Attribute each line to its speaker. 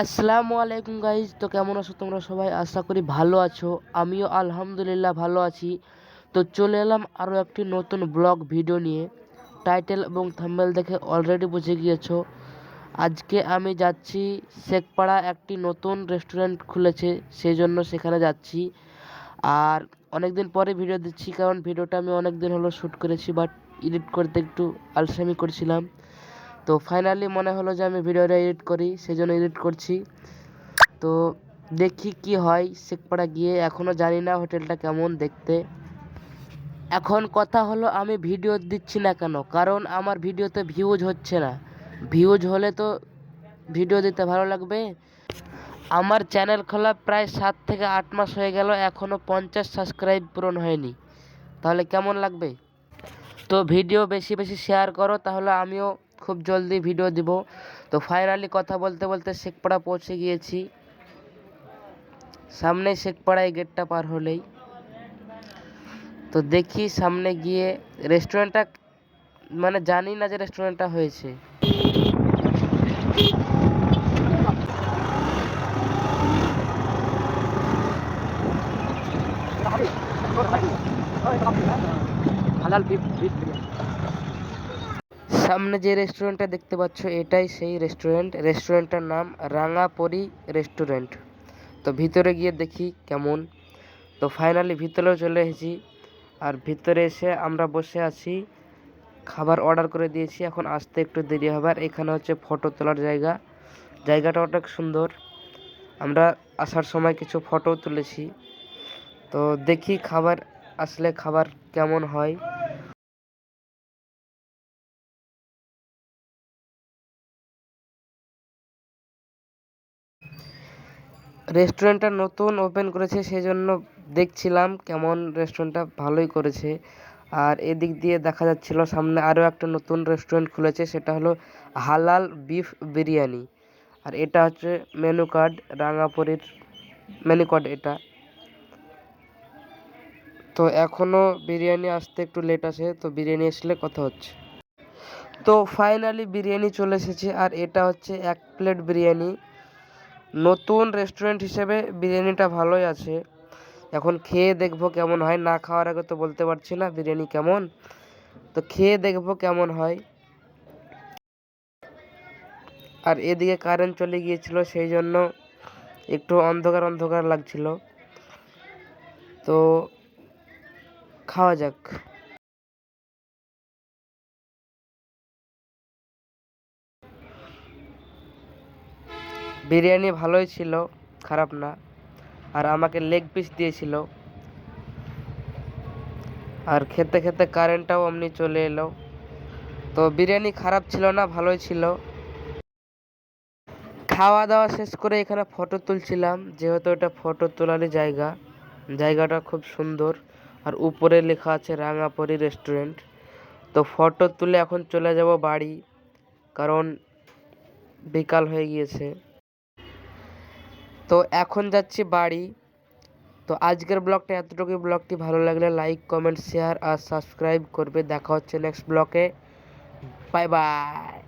Speaker 1: আসসালামু আলাইকুম গাইজ তো কেমন আছো তোমরা সবাই? আশা করি ভালো আছো। আমিও আলহামদুলিল্লাহ ভালো আছি। তো চলে এলাম আরও একটি নতুন ব্লগ ভিডিও নিয়ে। টাইটেল এবং থাম্বেল দেখে অলরেডি বুঝে গিয়েছো। আজকে আমি যাচ্ছি শেখপাড়া একটি নতুন রেস্টুরেন্ট খুলেছে সেই জন্য সেখানে যাচ্ছি। আর অনেক দিন পরে ভিডিও দিচ্ছি, কারণ ভিডিওটা আমি অনেক দিন হলো শ্যুট করেছি বাট এডিট করতে একটু আলসামি করছিলাম। তো ফাইনালি মনে হলো যে আমি ভিডিওটা এডিট করি সেই জন্য এডিট করছি। তো দেখি কি হয়, শেখপাড়া গিয়ে এখনও জানি না হোটেলটা কেমন দেখতে। এখন কথা হলো আমি ভিডিও দিচ্ছি না কেন? কারণ আমার ভিডিওতে ভিউজ হচ্ছে না। ভিউজ হলে তো ভিডিও দিতে ভালো লাগবে। আমার চ্যানেল খোলা প্রায় সাত থেকে আট মাস হয়ে গেল এখনও পঞ্চাশ সাবস্ক্রাইব পূরণ হয়নি। তাহলে কেমন লাগবে? তো ভিডিও বেশি বেশি শেয়ার করো, তাহলে আমিও খুব জলদি ভিডিও দিব। তো ফাইনালি কথা বলতে বলতে শেখপাড়া পৌঁছে গিয়েছি। সামনে শেখপাড়া এই গেটটা পার হলেই। তো দেখি সামনে গিয়ে রেস্টুরেন্টটা মানে জানি না যে রেস্টুরেন্টটা হয়েছে। হালাল সামনে যে রেস্টুরেন্টটা দেখতে পাচ্ছ, এটাই সেই রেস্টুরেন্ট। রেস্টুরেন্টটার নাম রাঙাপরি রেস্টুরেন্ট। তো ভিতরে গিয়ে দেখি কেমন। তো ফাইনালি ভিতরেও চলে এসেছি। আর ভিতরে এসে আমরা বসে আছি। খাবার অর্ডার করে দিয়েছি। এখন আসতে একটু দেরি হবে। আর এখানে হচ্ছে ফটো তোলার জায়গা। জায়গাটা অনেক সুন্দর। আমরা আসার সময় কিছু ফটো তুলেছি। তো দেখি খাবার, আসলে খাবার কেমন হয়। রেস্টুরেন্টটা নতুন ওপেন করেছে সেই জন্য দেখছিলাম কেমন রেস্টুরেন্টটা ভালোই করেছে। আর এদিক দিয়ে দেখা যাচ্ছিল, সামনে আরও একটা নতুন রেস্টুরেন্ট খুলেছে, সেটা হলো হালাল বিফ বিরিয়ানি। আর এটা হচ্ছে মেনু কার্ড রাঙাপুরীর মেনু কার্ড এটা। তো এখনও বিরিয়ানি আসতে একটু লেট আছে, তো বিরিয়ানি আসলে কথা হচ্ছে। তো ফাইনালি বিরিয়ানি চলে এসেছে, আর এটা হচ্ছে এক প্লেট বিরিয়ানি। নতুন রেস্টুরেন্ট হিসেবে বিরিয়ানিটা ভালোই আছে। এখন খেয়ে দেখব কেমন হয়। না খাওয়ার আগে তো বলতে পারছি না বিরিয়ানি কেমন। তো খেয়ে দেখব কেমন হয়। আর এদিকে কারেন্ট চলে গিয়েছিল সেই জন্য একটু অন্ধকার অন্ধকার লাগছিল। তো খাওয়া যাক। বিরিয়ানি ভালোই ছিল, খারাপ না। আর আমাকে লেগ পিস দিয়েছিল। আর খেতে খেতে কারেন্টটাও অমনি চলে এলো। তো বিরিয়ানি খারাপ ছিল না, ভালোই ছিল। খাওয়া দাওয়া শেষ করে এখানে ফটো তুলছিলাম, যেহেতু এটা ফটো তোলারই জায়গা। জায়গাটা খুব সুন্দর। আর উপরে লেখা আছে রাঙাপরি রেস্টুরেন্ট তো ফটো তুলে এখন চলে যাব বাড়ি, কারণ বিকাল হয়ে গিয়েছে। তো এখন যাচ্ছি বাড়ি। তো আজকের ব্লগটা এতটুকুই। ব্লগটি ভালো লাগলে লাইক, কমেন্ট, শেয়ার আর সাবস্ক্রাইব করবে। দেখা হচ্ছে নেক্সট ব্লগে। Bye bye.